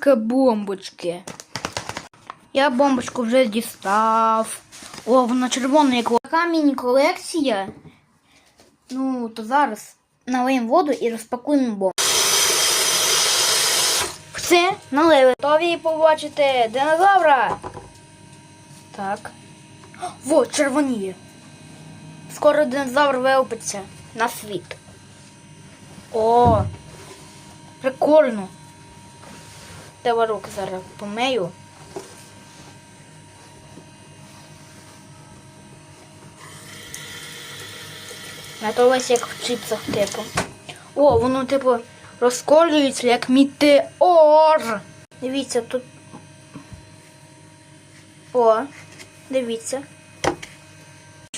перезагрузка бомбочки. Я бомбочку вже дістав. О, вона червона, як така міні-колекція. Ну, то зараз налиємо воду і розпакуємо бомбу. Все, налили. Готові побачити динозавра. Так. Во, червоніє. Скоро динозавр вилупиться на світ. О, прикольно. Треба руки зараз помию. А то ось як в чипсах, типу. О, воно, типу, розколюється як мітеор. Дивіться, тут. О, дивіться.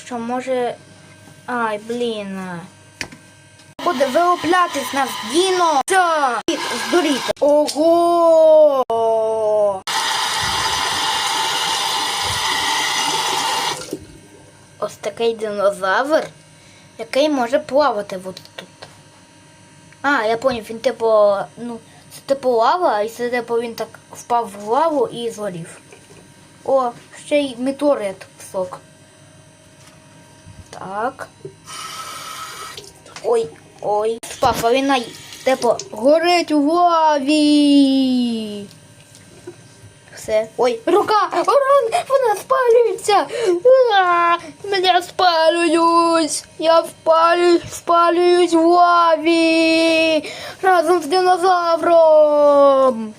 Що може. Ай, блін. Буде вилуплятись нас Діно. Все, здуріте. Ого! Ось такий динозавр, який може плавати от тут. А, я поняв, він типу, ну, це типу лава, і це типу він так впав в лаву і згорів. О, ще й метеорит сок. Так. Ой, ой. папа, він на тепло. горить у лаві. Все. Ой, рука! Урон! Вона спалюється! А, Мене спалюють! Я впалююсь, спалююсь в лаві! Разом з динозавром!